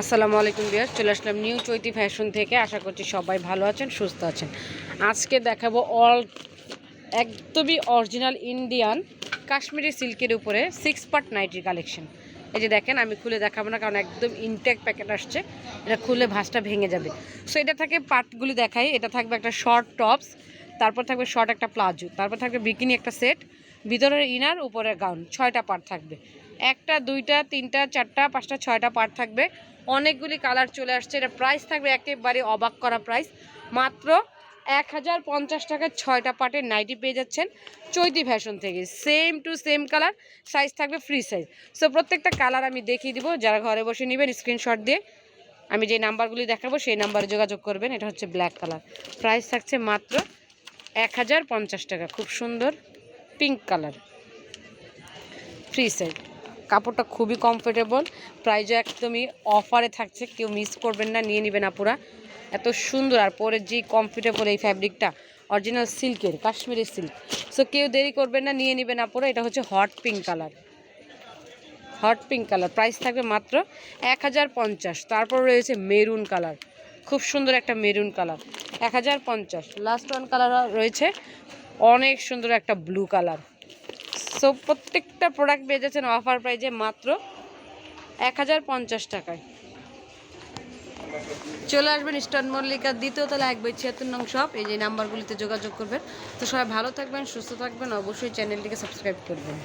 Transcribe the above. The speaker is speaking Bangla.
আসসালামু আলাইকুম বিয়ার চলে আসলাম নিউ চৈতি ফ্যাশন থেকে। আশা করছি সবাই ভালো আছেন, সুস্থ আছেন। আজকে দেখাবো অল একদমই অরিজিনাল ইন্ডিয়ান কাশ্মীরি সিল্কের উপরে সিক্স পার্ট নাইটির কালেকশন এই যে দেখেন, আমি খুলে দেখাবো না, কারণ একদম ইনটেক প্যাকেট আসছে। এটা খুলে ভাঁজটা ভেঙে যাবে। সো এটা থাকে পার্টগুলি দেখাই। এটা থাকবে একটা শর্ট টপস তারপর থাকবে শর্ট একটা প্লাজো, তারপর থাকবে বিকিনি একটা সেট ভিতরের ইনার উপরের গাউন ছয়টা পার্ট থাকবে। একটা, দুইটা, তিনটা, চারটা, পাঁচটা, ছয়টা পার্ট থাকবে। অনেকগুলি কালার চলে আসছে। এটা প্রাইস থাকবে একেবারে অবাক করা প্রাইস মাত্র এক হাজার পঞ্চাশ টাকায় ছয়টা পার্টের নাইটি পেয়ে যাচ্ছেন চৈতি ফ্যাশন থেকে। Same to same colour size থাকবে ফ্রি সাইজ সো প্রত্যেকটা কালার আমি দেখিয়ে দিব। যারা ঘরে বসে নেবেন স্ক্রিনশট দিয়ে আমি যে নাম্বারগুলি দেখাবো, সেই নাম্বারে যোগাযোগ করবেন। এটা হচ্ছে ব্ল্যাক কালার প্রাইস থাকছে মাত্র এক হাজার পঞ্চাশ টাকা। খুব সুন্দর পিঙ্ক কালার ফ্রি সাইজ কাপড়টা খুবই কমফোর্টেবল প্রাইজও একদমই অফারে থাকছে, কেউ মিস করবেন না, নিয়ে নেবেন আপুরা। এত সুন্দর আর পরে যে কমফোর্টেবল এই ফ্যাব্রিকটা অরিজিনাল সিল্কের কাশ্মীরি সিল্ক সো কেউ দেরি করবেন না, নিয়ে নেবেন আপুরা, এটা হচ্ছে hot pink colour hot pink colour price থাকবে মাত্র এক হাজার পঞ্চাশ। তারপর রয়েছে মেরুন কালার খুব সুন্দর একটা মেরুন কালার এক হাজার পঞ্চাশ। লাস্ট ওয়ান কালার রয়েছে, অনেক সুন্দর একটা ব্লু কালার সো প্রত্যেকটা প্রোডাক্ট যাচ্ছেন অফার প্রাইজে মাত্র এক হাজার পঞ্চাশ টাকায়। চলে আসবেন ইস্টার্ন মল্লিকার দ্বিতীয় তলা এক বই ছিয়াত্তর নং শপ এই যে নাম্বারগুলিতে যোগাযোগ করবেন। তো সবাই ভালো থাকবেন, সুস্থ থাকবেন। অবশ্যই চ্যানেলটিকে সাবস্ক্রাইব করবেন।